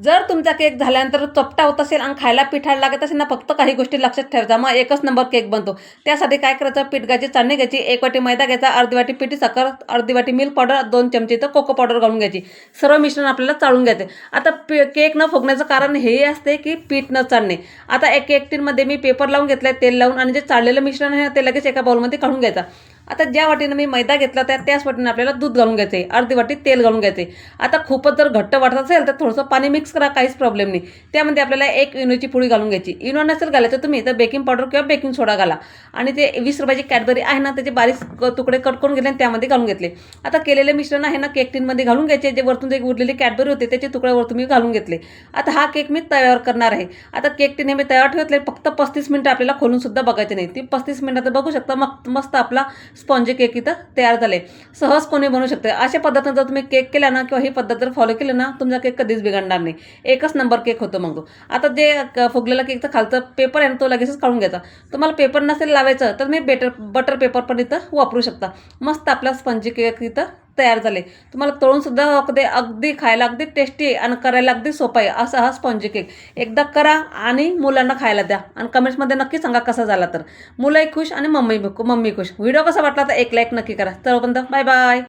जर तुमचा केक झाल्यानंतर चपटा होत असेल आणि खायला पिठाला लागत असेल ना फक्त काही गोष्टी लक्षात ठेवायचा मग एकच नंबर केक बनतो. त्यासाठी काय करायचं? पीठ घ्यायची चाळणी घ्यायची एक वाटी मैदा घ्यायचा अर्धी वाटी पिठी साखर अर्धी वाटी मिल्क पावडर दोन चमचे तर कोको पावडर घालून घ्यायची. सर्व मिश्रण आपल्याला चाळून घ्यायचे. आता पे केक न फुगण्याचं कारण हे असते की पीठ न चाळणे. आता एक केक टीनमध्ये मी पेपर लावून घेतलाय तेल लावून आणि जे चाळलेलं मिश्रण आहे ना ते लगेच एका बाउलमध्ये काढून घ्यायचा. आता ज्या वाटीनं मी मैदा घेतला त्या त्याच वाटीनं आपल्याला दूध घालून घ्यायचं आहे. अर्धी वाटी तेल घालून घ्यायचे आता खूपच जर घट्ट वाटत असेल तर थोडंसं पाणी मिक्स करा काहीच प्रॉब्लेम नाही. त्यामध्ये आपल्याला एक इनोची पुडी घालून घ्यायची. इनो नसेल घालायचं तुम्ही तर बेकिंग पावडर किंवा बेकिंग सोडा घाला. आणि ते वीस रुपयाची कॅडबरी आहे ना त्याचे बारीक तुकडे कट करून घेतले आणि त्यामध्ये घालून घेतले. आता केलेले मिश्रण आहे ना केक टीनमध्ये घालून घ्यायचे. जे वरतून जे उरलेली कॅडबरी होते त्याचे तुकड्यावर तुम्ही घालून घेतले. आता हा केक मी तव्यावर करणार आहे. आता केक टीन हे मी तयार ठेवतले. फक्त पस्तीस मिनिटं आपल्याला खोलून सुद्धा बघायचे नाही. ती पस्तीस मिनिटात बघू शकता मग मस्त आपला स्पॉन्जी केक इथं तयार झाले. सहज कोणी बनवू शकते. अशा पद्धतीनं जर तुम्ही केक केला ना किंवा ही पद्धत जर फॉलो केली ना तुमचा केक कधीच बिघडणार नाही. एकच नंबर केक होतो मग तो. आता जे क- फुगलेला तर खालचं पेपर आहे ना तो लगेचच काढून घ्यायचा. तुम्हाला पेपर नसेल लावायचं तर मी बेटर बटर पेपर पण इथं वापरू शकता. मस्त आपला स्पंजी केक इथं तयार झाले. तुम्हाला तळूनसुद्धा अगदी अगदी खायला अगदी टेस्टी आहे आणि करायला अगदी सोपा आहे. असा हा स्पॉन्जी केक एकदा करा आणि मुलांना खायला द्या. आणि कमेंट्समध्ये नक्की सांगा कसा झाला तर. मुलंही खुश आणि मम्मी मम्मी खुश. व्हिडिओ कसा वाटला तर एक लाईक नक्की करा. तर बाय बाय